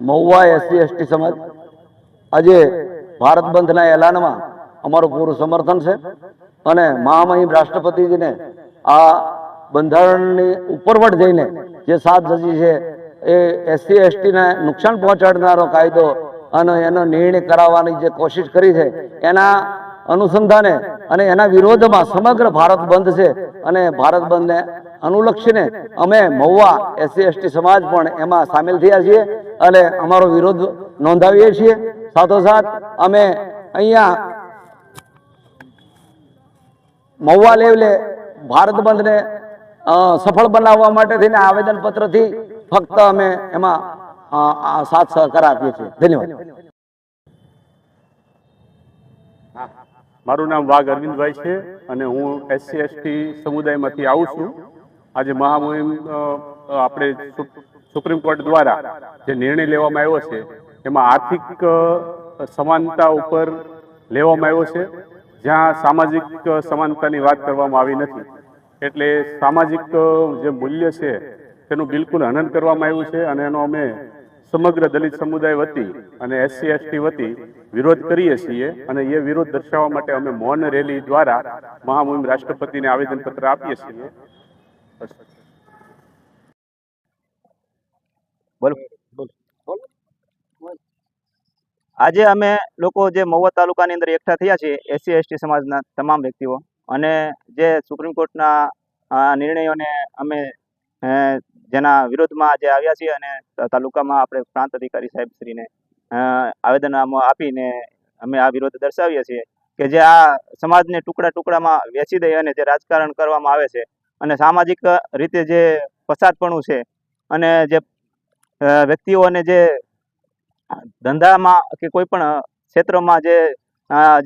Mahuva SC ST સમાજ. આજે ભારત બંધના એલાનમાં અમારું પૂરું સમર્થન છે અને મહામહિમ રાષ્ટ્રપતિજીને આ બંધારણની ઉપરવટ જઈને જે સાત જજી છે એ એસસી, એસટીને નુકસાન પહોંચાડનારો કાયદો અને એનો નિર્ણય કરાવવાની જે કોશિશ કરી છે, એના અનુસંધાને અને એના વિરોધમાં સમગ્ર ભારત બંધ છે અને ભારત બંધને અનુલક્ષીને અમે મહુવા એસસી એસટી સમાજ પણ એમાં સામેલ થયા છીએ અને અમારો વિરોધ નોંધાવીએ છીએ. સાથોસાથ અમે અહીંયા મહુવા લેવલે ભારત બંધને સફળ બનાવવા માટે થઈને આવેદન પત્રથી ફક્ત અમે એમાં સાથ સહકાર આપીએ છીએ. ધન્યવાદ. મારું નામ વાઘ અરવિંદભાઈ છે અને હું એસસી એસટી સમુદાયમાંથી આવું છું. આજે મહામુહિમ આપણે સુપ્રીમ કોર્ટ દ્વારા જે નિર્ણય લેવામાં આવ્યો છે, એમાં આર્થિક સમાનતા ઉપર લેવામાં આવ્યો છે, જ્યાં સામાજિક સમાનતાની વાત કરવામાં આવી નથી. એટલે સામાજિક જે મૂલ્ય છે, તેનું બિલકુલ હનન કરવામાં આવ્યું છે અને એનો અમે સમગ્ર દલિત સમુદાય વતી અને એસસી, એસટી વતી વિરોધ કરીએ છીએ અને એ વિરોધ દર્શાવવા માટે અમે મૌન રેલી દ્વારા મહામુહિમ રાષ્ટ્રપતિને આવેદનપત્ર આપીએ છીએ. આજે અમે લોકો જે મહુવા તાલુકાની અંદર એકઠા થયા છીએ એસસી એસટી સમાજના તમામ વ્યક્તિઓ અને જે સુપ્રીમ કોર્ટના નિર્ણયોને અમે જેના વિરોધમાં આજે આવ્યા છીએ અને તાલુકામાં આપણે પ્રાંત અધિકારી સાહેબશ્રીને અ, આવેદન આપીને અમે આ વિરોધ દર્શાવીએ છીએ કે જે આ સમાજને ટુકડા ટુકડામાં વેચી દઈ અને જે રાજકારણ કરવામાં આવે છે અને સામાજિક રીતે જે પસાદપણું છે અને જે વ્યક્તિઓને જે ધંધામાં કે કોઈ પણ ક્ષેત્રમાં જે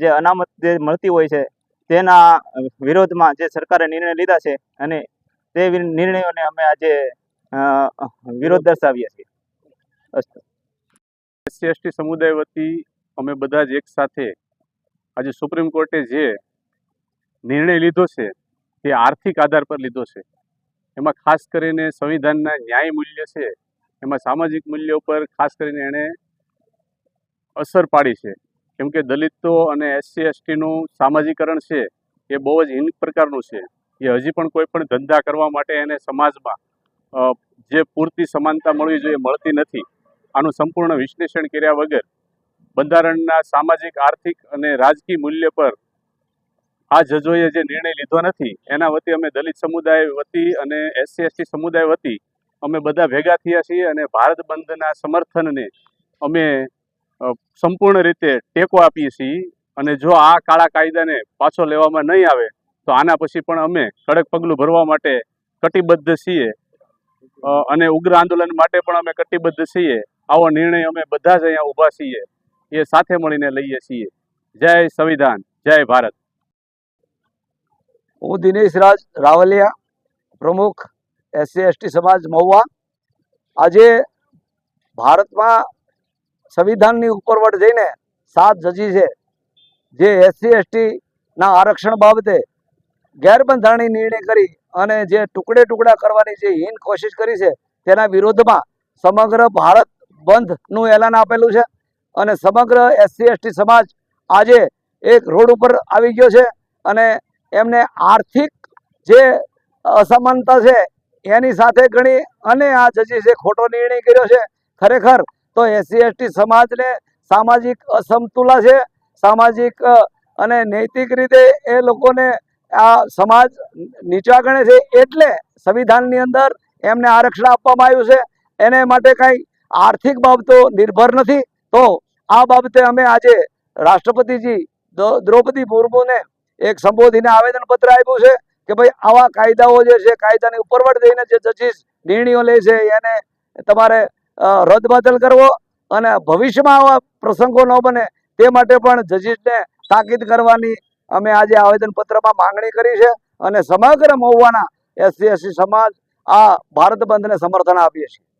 જે અનામત જે મળતી હોય છે, તેના વિરોધમાં જે સરકારે નિર્ણય લીધા છે અને તે નિર્ણયોને અમે આજે વિરોધ દર્શાવીએ છીએ. અસ્તુ એસસી, એસટી સમુદાય વતી અમે બધા જ એક સાથે આજે સુપ્રીમ કોર્ટે જે નિર્ણય લીધો છે તે આર્થિક આધાર પર લીધો છે. એમાં ખાસ કરીને સંવિધાનના ન્યાય મૂલ્ય છે. એમાં સામાજિક મૂલ્યો પર ખાસ કરીને એણે અસર પાડી છે. કેમ કે દલિતો અને એસસી, એસટીનું સામાજિકરણ છે, એ બહુ જ હિન પ્રકારનું છે. એ હજી પણ કોઈ પણ ધંધા કરવા માટે એને સમાજમાં જે પૂરતી સમાનતા મળવી જોઈએ મળતી નથી. આનું સંપૂર્ણ વિશ્લેષણ કર્યા વગર બંધારણના સામાજિક, આર્થિક અને રાજકીય મૂલ્ય પર આ જજોએ જે નિર્ણય લીધો નથી, એના વતી અમે દલિત સમુદાય વતી અને એસસી એસટી સમુદાય વતી અમે બધા ભેગા થયા છીએ અને ભારત બંધના સમર્થનને અમે સંપૂર્ણ રીતે ટેકો આપીએ છીએ. અને જો આ કાળા કાયદાને પાછો લેવામાં નહીં આવે, તો આના પછી પણ અમે કડક પગલું ભરવા માટે કટિબદ્ધ છીએ. અને ઉગ્ર આંદોલન માટે પણ અમે કટિબદ્ધ છીએ. આવો નિર્ણય અમે બધા જ અહીંયા ઊભા છીએ. એ સાથે મળીને લઈએ છીએ. જય સંવિધાન, જય ભારત. હું દિનેશ રાજ રાવલિયા, પ્રમુખ, એસસી, એસટી સમાજ, મહુવા. આજે ભારતમાં સંવિધાનની ઉપરવટ જઈને સાત જજી છે, જે એસસી એસટીના આરક્ષણ બાબતે ગેરબંધારણી નિર્ણય કરી અને જે ટુકડે ટુકડા કરવાની જે હીન કોશિશ કરી છે, તેના વિરોધમાં સમગ્ર ભારત બંધનું એલાન આપેલું છે અને સમગ્ર એસસી, એસટી સમાજ આજે એક રોડ ઉપર આવી ગયો છે અને એમને આર્થિક જે અસમાનતા છે, એની સાથે ગણી અને આ જજીસે ખોટો નિર્ણય કર્યો છે, ખરેખર તો એસસી, એસટી સમાજને સામાજિક અસમતુલા છે, સામાજિક અને નૈતિક રીતે એ લોકોને આ સમાજ નીચા ગણે છે, એટલે સંવિધાનની અંદર એમને આરક્ષણ આપવામાં આવ્યું છે. એને માટે કાંઈ આર્થિક બાબતો નિર્ભર નથી. તો આ બાબતે અમે આજે રાષ્ટ્રપતિજી દ્રૌ- દ્રૌપદી મુર્મુને એક સંબોધીને આવેદનપત્ર આપ્યું છે કે ભાઈ આવા કાયદાઓ જે છે, કાયદાની ઉપરવટ દઈને જે જજીસ નિર્ણયો લે છે, એને તમારે રદબદલ કરવો અને ભવિષ્યમાં આવા પ્રસંગો ન બને તે માટે પણ જજીસને તાકીદ કરવાની અમે આજે આવેદનપત્રમાં માંગણી કરી છે અને સમગ્ર મહુવાના એસસી એસસી સમાજ આ ભારત બંધને સમર્થન આપીએ છીએ.